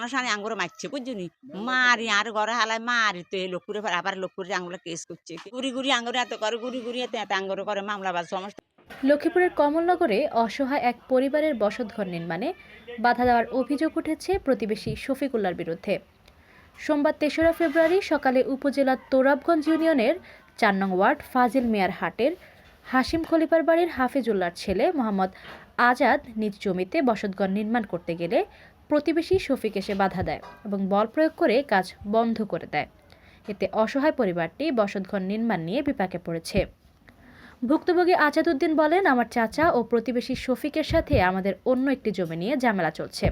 মানুষ আনি আঙ্গুর মারছে বুঝছনি মারি আর ঘরে হালায় মারি তো এই লোক করে আবার লোক করে আঙ্গুরে কেস করছে গুড়ি গুড়ি আঙ্গুরে এত করে গুড়ি গুড়ি এত এত আঙ্গুরে করে মামলা বাজ সমস্যা লক্ষ্মীপুরের কমলনগরে অসহায় এক পরিবারের বসতঘর নির্মাণে বাধা দেওয়ার অভিযোগ উঠেছে প্রতিবেশী শফিকুল্লার বিরুদ্ধে। সোমবার তেসরা ফেব্রুয়ারি সকালে উপজেলার তোরাবগঞ্জ ইউনিয়নের চার নং ওয়ার্ড ফাজিল মিয়ার হাটের হাসিম খলিফার বাড়ির হাফিজুল্লার ছেলে মোহাম্মদ আজাদ নিজ জমিতে বসতঘর নির্মাণ করতে গেলে প্রতিবেশী শফিক এসে বাধা দেয় এবং বল প্রয়োগ করে কাজ বন্ধ করে দেয়। এতে অসহায় পরিবারটি বসতঘর নির্মাণ নিয়ে বিপাকে পড়েছে। ভুক্তভোগী আজাদউদ্দিন বলেন, আমার চাচা ও প্রতিবেশী শফিকের সাথে আমাদের অন্য একটি জমি নিয়ে ঝামেলা চলছে।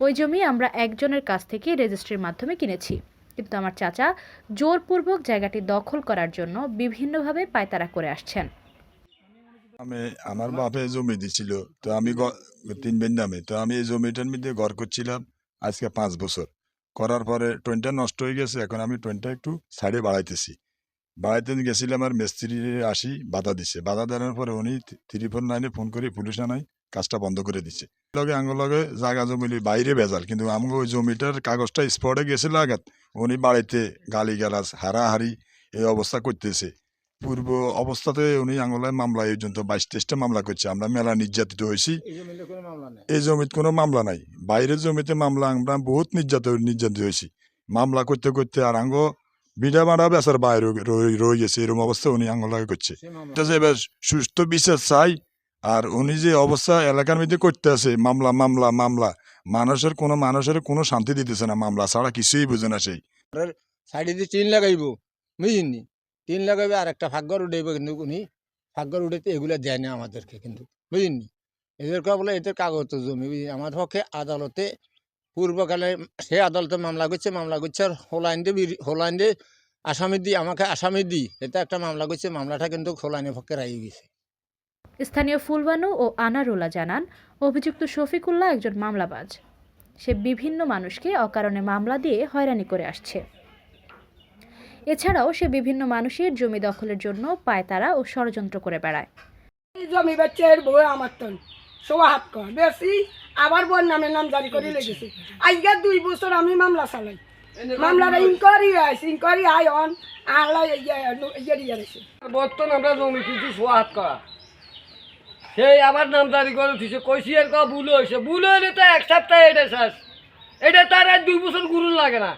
ওই জমি আমরা একজনের কাছ থেকে রেজিস্ট্রির মাধ্যমে কিনেছি। কিন্তু আমার চাচা জোরপূর্বক জায়গাটি দখল করার জন্য বিভিন্নভাবে পায়তারা করে আসছেন। আমি, আমার বাপে জমি দিছিল। তো আমি তিন বেন নামে তো আমি এই জমিটার মধ্যে ঘর করছিলাম আজকে পাঁচ বছর। করার পরে ট্রেনটা নষ্ট হয়ে গেছে, এখন আমি ট্রেনটা একটু সাইডে বাড়াইতেছি। বাড়াইতে গেছিলাম আর মিস্ত্রি আসি, বাধা দিছে। বাধা দেওয়ার পরে উনি থ্রি ফোর নাইনে ফোন করে পুলিশ আনাই কাজটা বন্ধ করে দিছে। লগে আঙ্গ লগে জায়গা জমিলি বাইরে ভেজাল, কিন্তু আমাকে ওই জমিটার কাগজটা স্পটে গেছিল আঘাত। উনি বাড়িতে গালি গালাজ হারাহারি এই অবস্থা করতেছে। পূর্ব অবস্থাতে উনি আঙুলায় মামলা এই পর্যন্ত বাইশ তেইশটা মামলা করছে। আমরা মেলা নির্যাতিত হয়েছি। এই জমিতে কোনো মামলা নেই? বাইরের জমিতে মামলা আমরা বহুত নির্যাতিত নির্যাতিত হয়েছি। মামলা করতে করতে আর আঙ্গ বিডা মারা বেচার বাইরে রয়ে গেছে। এরকম অবস্থা উনি আঙুলায় করছে। এবার সুস্থ বিচার চাই। আর উনি যে অবস্থা এলাকার মধ্যে করতে আছে মামলা মামলা মামলা মানুষের কোনো মানুষের কোনো শান্তি দিতেছে না মামলা ছাড়া কিছুই বুঝে না সেই সাইডে দিয়ে লাগাইব। বুঝিনি টিন লাগাইবে আর একটা ফাঁকঘর উঠাইব কিন্তু উনি। ফাঁকঘর উঠেতে এগুলো দেয় না আমাদেরকে কিন্তু বুঝিনি এদেরকে বলে এদের কাগজ জমি আমার পক্ষে আদালতে পূর্বকালে সে আদালতে মামলা করছে মামলা করছে, আর হোলাইন দিয়ে আসামি দি আমাকে আসামি দি এটা একটা মামলা করছে, মামলাটা কিন্তু হোলাইনের পক্ষে রাই গেছে। স্থানীয় ফুলবানু ও আনারুলা জানান, অভিযুক্ত শফিকুল্লাহ একজন মামলাবাজ। সে বিভিন্ন মানুষকে অকারণে মামলা দিয়ে হয়রানি করে আসছে। এছাড়াও সে বিভিন্ন মানুষের জমি দখলের জন্য পায়তারা ও ষড়যন্ত্র করে বেড়ায় এই জমি বেচে এর বউ আমার তন সোয়া হাত কর বেশি আবার বোন নামে নাম জারি করে লেগেছে আজকে দুই বছর আমি মামলা চালাই মামলাটা ইনকোয়ারি ইনকোয়ারি আই অন আহলাই ইয়ে দিয়ে গেছে বর্তমান আমরা জমি কিনছি সোয়া হাত করা সেই আমার নাম জারি করে দিছে কইছি এর কা ভুল হয়েছে ভুল হইলে তো এক সপ্তাহ এটা শেষ এটা তার আর দুই বছর গুরুন লাগে না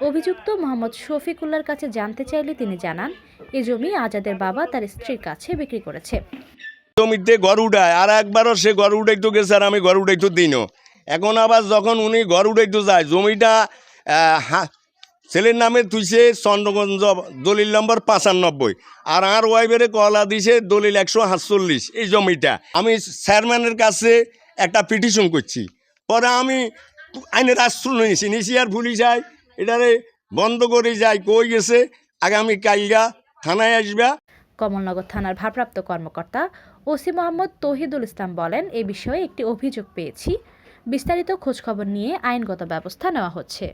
অভিযুক্ত মোহাম্মদ শফিকুল্লার কাছে জানতে চাইলে তিনি জানান, এ জমি আজাদের বাবা তার স্ত্রীর কাছে বিক্রি করেছে। জমিতে ঘর উঠায়, আর একবারও সে ঘর উঠাইতে গেছে আর আমি ঘর উঠাইতে দিনও এখন আবার যখন উনি ঘর উঠাইতে যায়, জমিটা ছেলের নামে তুইছে চন্দ্রগঞ্জ দলিল নম্বর পাঁচানব্বই। আর আর ওয়াইফেরে কলা দিছে দলিল একশো সাতচল্লিশ, এই জমিটা। আমি চেয়ারম্যানের কাছে একটা পিটিশন করছি। পরে আমি আইনের আশ্রয় নিয়েছি নিয়েছি আর পুলিশ আয় এটারে বন্ধ করে যায়, কই গেছে? আগামী কালগা থানায় আসবা। কমলনগর থানার ভারপ্রাপ্ত কর্মকর্তা ওসি মোহাম্মদ তহিদুল ইসলাম বলেন, এ বিষয়ে একটি অভিযোগ পেয়েছি। বিস্তারিত খোঁজখবর নিয়ে আইনগত ব্যবস্থা নেওয়া হচ্ছে।